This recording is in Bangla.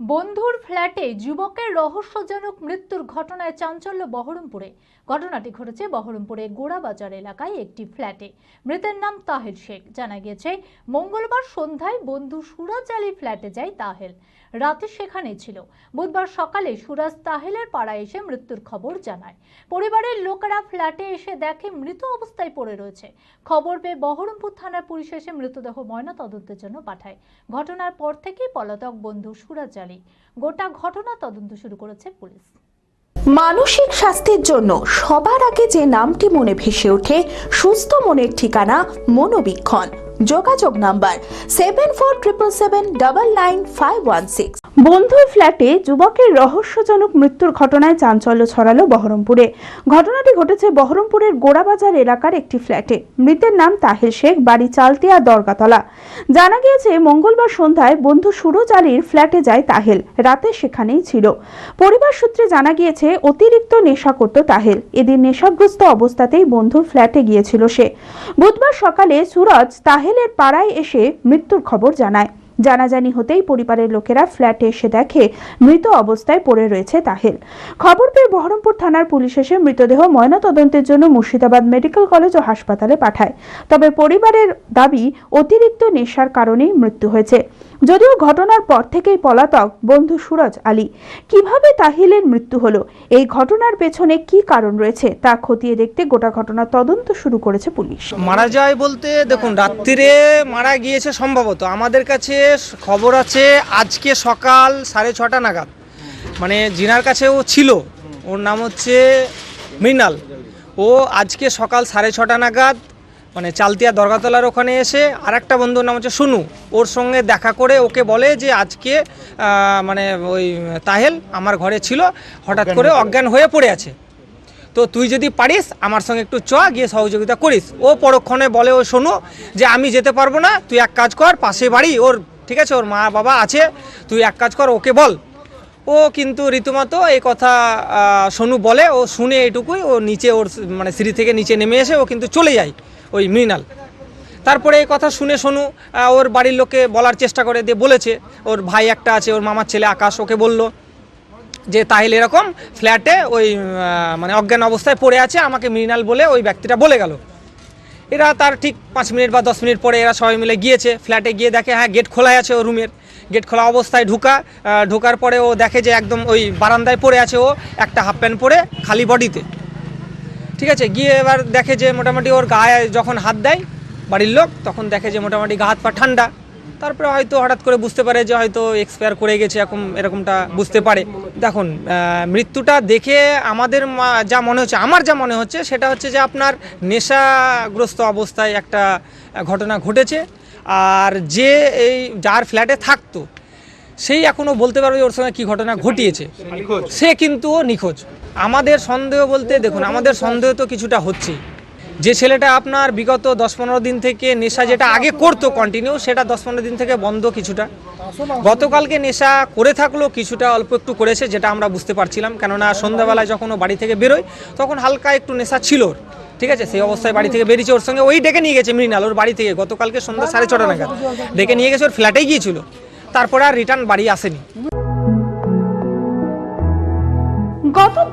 বন্ধুর ফ্ল্যাটে যুবকের রহস্যজনক মৃত্যুর ঘটনায় চাঞ্চল্য বহরমপুরে। ঘটনাটি ঘটেছে বহরমপুরে গোড়াবাজার এলাকায় একটি ফ্ল্যাটে। মৃতের নাম তাহেল শেখ। জানা গিয়েছে, মঙ্গলবার সন্ধ্যায় বন্ধু সুরাজ আলী ফ্ল্যাটে যায় তাহেল। রাতে সেখানে ছিল। বুধবার সকালে সুরাজ তাহেলের পাড়ায় এসে মৃত্যুর খবর জানায়। পরিবারের লোকেরা ফ্ল্যাটে এসে দেখে মৃত অবস্থায় পড়ে রয়েছে। খবর পেয়ে বহরমপুর থানার পুলিশ এসে মৃতদেহ ময়না তদন্তের জন্য পাঠায়। ঘটনার পর থেকেই পলাতক বন্ধু সুরাজ আলী গোটা ঘটনা তদন্ত শুরু করেছে পুলিশ। মানসিক স্বাস্থ্যের জন্য সবার আগে যে নামটি মনে ভেসে ওঠে, সুস্থ মনের ঠিকানা মনোবীক্ষণ। যোগাযোগ number seven four triple seven double nine five one six বন্ধুর ফ্ল্যাটে যুবকের রহস্যজনক মৃত্যুর ঘটনায় চাঞ্চল্য ছড়ালো বহরমপুরে। ঘটনাটি ঘটেছে বহরমপুরের গোড়াবাজার এলাকার একটি ফ্ল্যাটে। মৃতের নাম তাহের শেখ, বাড়ি চালতিয়া, দরগাতলা। জানা গিয়েছে, মঙ্গলবার সন্ধ্যায় বন্ধু সুরজ আলীর ফ্ল্যাটে যায় তাহেল রাতে সেখানেই ছিল। পরিবার সূত্রে জানা গিয়েছে, অতিরিক্ত নেশা করত তাহেল এদিন নেশাগ্রস্ত অবস্থাতেই বন্ধুর ফ্ল্যাটে গিয়েছিল সে। বুধবার সকালে সুরজ তাহেলের পাড়ায় এসে মৃত্যুর খবর জানায়। জানাজানি হতেই পরিবারের লোকেরা ফ্ল্যাটে এসে দেখে মৃত অবস্থায় পড়ে রয়েছে তাহেল। খবর পেয়ে বহরমপুর থানার পুলিশ এসে মৃতদেহ ময়নাতদন্তের জন্য মুর্শিদাবাদ মেডিকেল কলেজ ও হাসপাতালে পাঠায়। তবে পরিবারের দাবি, অতিরিক্ত নেশার কারণেই মৃত্যু হয়েছে। যদিও ঘটনার পর থেকেই পলাতক বন্ধু সুরজ আলী। কীভাবে তাহিলের মৃত্যু হলো? এই ঘটনার পেছনে কি কারণ রয়েছে? তা খতিয়ে দেখতে গোটা ঘটনা তদন্ত শুরু করেছে পুলিশ। মারা যায় বলতে দেখুন, রাত্রিরে মারা গিয়েছে সম্ভবত। আমাদের কাছে খবর আছে, আজকে সকাল সাড়ে ছটা নাগাদ। মানে জিনার কাছেও ছিল। ওর নাম হচ্ছে মৃণাল। ও আজকে সকাল সাড়ে ছটা নাগাদ মানে চালতিয়া দরগাতলার ওখানে এসে আর একটা বন্ধুর নাম হচ্ছে সুনু। ওর সঙ্গে দেখা করে ওকে বলে যে আজকে মানে ওই তাহেল আমার ঘরে ছিল হঠাৎ করে অজ্ঞান হয়ে পড়ে আছে। তো তুই যদি পারিস আমার সঙ্গে একটু চ গিয়ে সহযোগিতা করিস। ও পরক্ষণে বলে ও শোনো যে আমি যেতে পারব না তুই এক কাজ কর পাশে বাড়ি ওর ঠিক আছে ওর মা বাবা আছে তুই এক কাজ কর ওকে বল। ও কিন্তু রীতিমতো এই কথা সোনু বলে ও শুনে এটুকুই ও নিচে ওর মানে সিঁড়ি থেকে নিচে নেমে এসে ও কিন্তু চলে যায়। ওই মৃণাল। তারপরে এই কথা শুনে শোনু ওর বাড়ির লোককে বলার চেষ্টা করে, দিয়ে বলেছে, ওর ভাই একটা আছে, ওর মামার ছেলে আকাশ, ওকে বলল যে, তাহিল এরকম ফ্ল্যাটে ওই মানে অজ্ঞান অবস্থায় পড়ে আছে, আমাকে মৃণাল বলে ওই ব্যক্তিটা বলে গেল। এরা তার ঠিক পাঁচ মিনিট বা দশ মিনিট পরে এরা সবাই মিলে গিয়েছে, ফ্ল্যাটে গিয়ে দেখে হ্যাঁ গেট খোলাই আছে ও রুমের। গেট খোলা অবস্থায় ঢুকা ঢোকার পরে ও দেখে যে একদম ওই বারান্দায় পড়ে আছে ও, একটা হাফ প্যান্ট পরে খালি বডিতে। ঠিক আছে, গিয়ে এবার দেখে যে মোটামুটি ওর গায়ে যখন হাত দেয় বাড়ির লোক, তখন দেখে যে মোটামুটি গা হাত পা ঠান্ডা। তারপরে হয়তো হঠাৎ করে বুঝতে পারে যে হয়তো এক্সপায়ার করে গেছে, এরকম, এরকমটা বুঝতে পারে। দেখুন মৃত্যুটা দেখে আমাদের যা মনে হচ্ছে, আমার যা মনে হচ্ছে, সেটা হচ্ছে যে আপনার নেশাগ্রস্ত অবস্থায় একটা ঘটনা ঘটেছে। আর যে এই, যার ফ্ল্যাটে থাকতো সেই এখনও বলতে পারবে ওর সঙ্গে কি ঘটনা ঘটিয়েছে। সে কিন্তু নিখোঁজ। আমাদের সন্দেহ বলতে দেখুন, আমাদের সন্দেহ তো কিছুটা হচ্ছেই। যে ছেলেটা আপনার বিগত দশ পনেরো দিন থেকে নেশা যেটা আগে করতো কন্টিনিউ সেটা দশ পনেরো দিন থেকে বন্ধ কিছুটা। গতকালকে নেশা করে থাকলেও কিছুটা, অল্প একটু করেছে, যেটা আমরা বুঝতে পারছিলাম। কেননা সন্ধ্যাবেলায় যখন ও বাড়ি থেকে বেরোয়, তখন হালকা একটু নেশা ছিল ঠিক আছে? সেই অবস্থায় বাড়ি থেকে বেরিয়েছে, ওর সঙ্গে ওই ডেকে নিয়ে গেছে মৃণাল। ওর বাড়ি থেকে গতকালকে সন্ধ্যা সাড়ে ছটা নাগাদ। ডেকে নিয়ে গেছে, ওর ফ্ল্যাটেই গিয়েছিল। তারপরে আর রিটার্ন বাড়ি আসেনি।